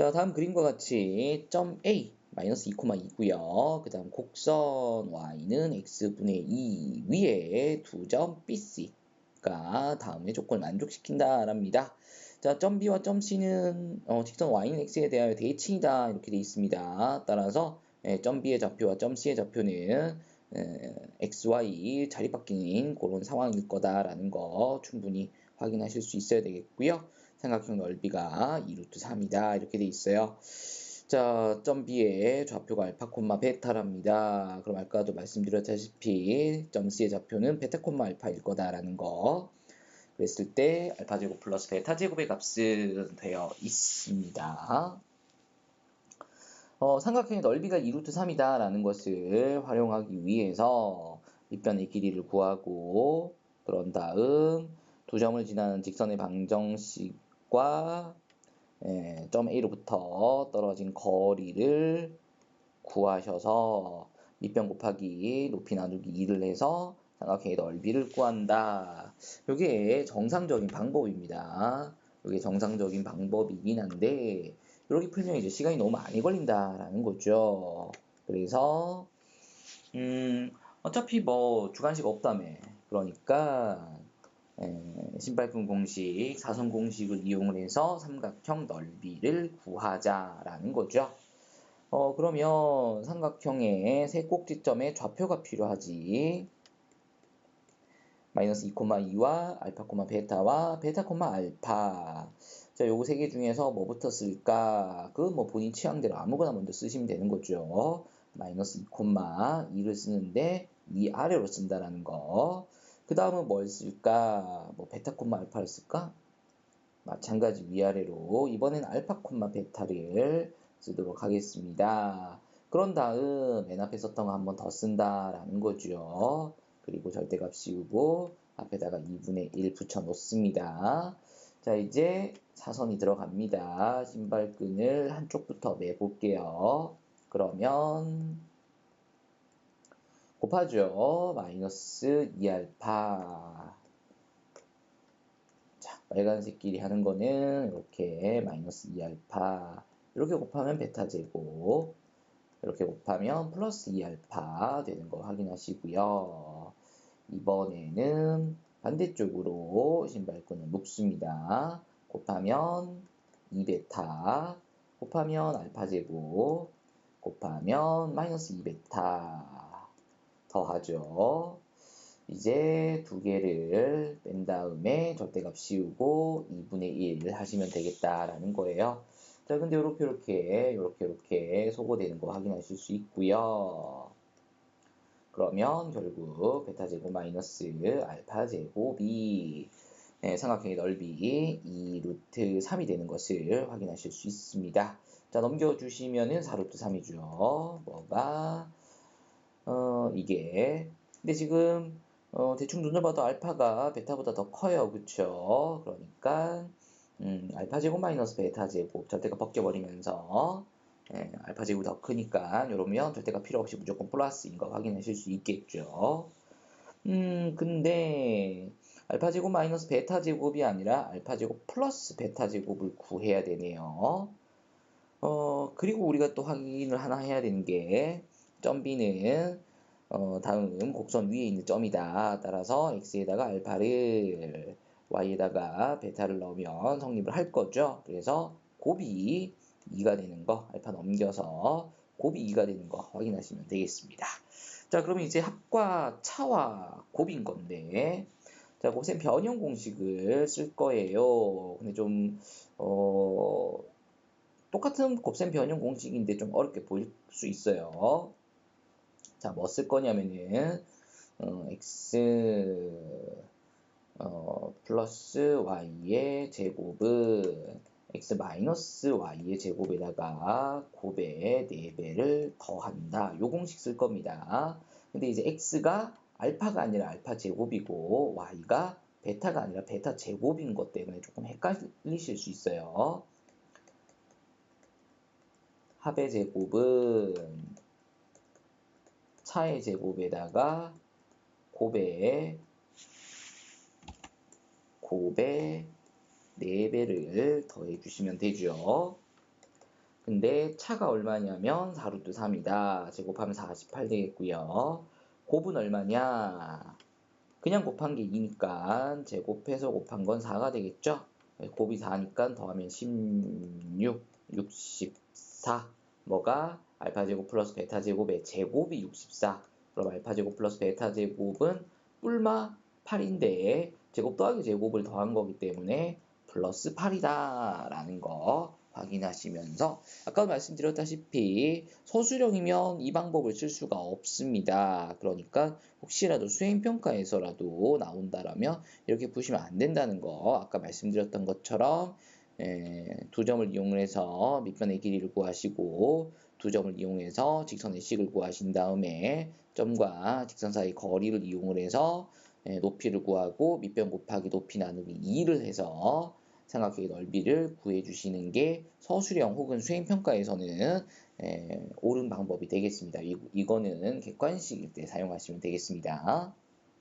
자, 다음 그림과 같이 점 A 마이너스 2,2고요. 그 다음 곡선 y는 x분의 2 위에 두 점 BC가 다음의 조건을 만족시킨다랍니다. 자, 점 B와 점 C는 어, 직선 y는 x에 대하여 대칭이다 이렇게 되어 있습니다. 따라서 예, 점 B의 좌표와 점 C의 좌표는 에, x, y 자리 바뀌는 그런 상황일 거다라는 거 충분히 확인하실 수 있어야 되겠고요. 삼각형 넓이가 2루트 3이다 이렇게 돼 있어요. 자, 점 B의 좌표가 알파 콤마 베타랍니다. 그럼 아까도 말씀드렸다시피 점 C의 좌표는 베타 콤마 알파일 거다라는 거. 그랬을 때 알파 제곱 플러스 베타 제곱의 값은 되어 있습니다. 어, 삼각형의 넓이가 2루트 3이다 라는 것을 활용하기 위해서 밑변의 길이를 구하고 그런 다음 두 점을 지나는 직선의 방정식 과 예, 점 A로부터 떨어진 거리를 구하셔서 밑변 곱하기 높이 나누기 2를 해서 삼각형의 넓이를 구한다. 이게 정상적인 방법입니다. 이게 정상적인 방법이긴 한데 이렇게 풀면 이제 시간이 너무 많이 걸린다라는 거죠. 그래서 음 어차피 뭐 주관식 없다며 그러니까 신발끈 공식, 사선 공식을 이용을 해서 삼각형 넓이를 구하자라는 거죠. 어, 그러면 삼각형의 세 꼭지점의 좌표가 필요하지. 마이너스 2,2와 알파, 베타와 베타, 알파. 자, 요거 세 개 중에서 뭐부터 쓸까? 그 뭐 본인 취향대로 아무거나 먼저 쓰시면 되는 거죠. 마이너스 2,2를 쓰는데 위 아래로 쓴다라는 거. 그 다음은 뭘 쓸까? 뭐 베타 콤마 알파를 쓸까? 마찬가지 위아래로 이번엔 알파 콤마 베타를 쓰도록 하겠습니다. 그런 다음 맨 앞에 썼던 거 한 번 더 쓴다라는 거죠. 그리고 절대값 씌우고 앞에다가 2분의 1 붙여 놓습니다. 자 이제 사선이 들어갑니다. 신발끈을 한쪽부터 매볼게요. 그러면 곱하죠. 마이너스 2알파. 자, 빨간색 끼리 하는 거는 이렇게 마이너스 2알파. 이렇게 곱하면 베타 제곱. 이렇게 곱하면 플러스 2알파 되는 거 확인하시고요. 이번에는 반대쪽으로 신발끈을 묶습니다. 곱하면 2베타, 곱하면 알파 제곱, 곱하면 마이너스 2베타. 더하죠. 이제 두 개를 뺀 다음에 절대값 씌우고 2분의 1 하시면 되겠다라는 거예요. 자, 근데 이렇게 이렇게 이렇게 이렇게 소거되는 거 확인하실 수 있고요. 그러면 결국 베타 제곱 마이너스 알파 제곱이 네, 삼각형의 넓이 2루트 3이 되는 것을 확인하실 수 있습니다. 자, 넘겨주시면은 4루트 3이죠. 뭐가 어, 이게. 근데 지금, 어, 대충 눈을 봐도 알파가 베타보다 더 커요. 그쵸? 그러니까, 음, 알파 제곱 마이너스 베타 제곱 절대가 벗겨버리면서, 예, 알파 제곱이 더 크니까, 이러면 절대가 필요 없이 무조건 플러스인 거 확인하실 수 있겠죠. 음, 근데, 알파 제곱 마이너스 베타 제곱이 아니라 알파 제곱 플러스 베타 제곱을 구해야 되네요. 어, 그리고 우리가 또 확인을 하나 해야 되는 게, 점 B는 어, 다음 곡선 위에 있는 점이다. 따라서 x에다가 알파를 y에다가 베타를 넣으면 성립을 할 거죠. 그래서 곱이 2가 되는 거 알파 넘겨서 곱이 2가 되는 거 확인하시면 되겠습니다. 자 그러면 이제 합과 차와 곱인 건데 자 곱셈 변형 공식을 쓸 거예요. 근데 좀 어, 똑같은 곱셈 변형 공식인데 좀 어렵게 보일 수 있어요. 자, 뭐 쓸 거냐면은, 어, x, 어, 플러스 y의 제곱은 x 마이너스 y의 제곱에다가 곱의 4배를 더한다. 요 공식 쓸 겁니다. 근데 이제 x가 알파가 아니라 알파 제곱이고 y가 베타가 아니라 베타 제곱인 것 때문에 조금 헷갈리실 수 있어요. 합의 제곱은 차의 제곱에다가 곱에 곱에 4배를 더해 주시면 되죠. 근데 차가 얼마냐면 4루트 3이다. 제곱하면 48 되겠고요. 곱은 얼마냐? 그냥 곱한 게 2니까 제곱해서 곱한 건 4가 되겠죠? 곱이 4니까 더하면 16, 64. 뭐가? 알파 제곱 플러스 베타 제곱의 제곱이 64. 그럼 알파 제곱 플러스 베타 제곱은 뿔마 8인데 제곱 더하기 제곱을 더한 거기 때문에 플러스 8이다 라는 거 확인하시면서 아까 말씀드렸다시피 서술형이면 이 방법을 쓸 수가 없습니다. 그러니까 혹시라도 수행평가에서라도 나온다라면 이렇게 푸시면 안 된다는 거 아까 말씀드렸던 것처럼 에, 두 점을 이용해서 밑변의 길이를 구하시고 두 점을 이용해서 직선의 식을 구하신 다음에 점과 직선 사이 거리를 이용을 해서 에, 높이를 구하고 밑변 곱하기 높이 나누기 2를 해서 삼각형의 넓이를 구해주시는 게 서술형 혹은 수행평가에서는 에, 옳은 방법이 되겠습니다. 이, 이거는 객관식일 때 사용하시면 되겠습니다.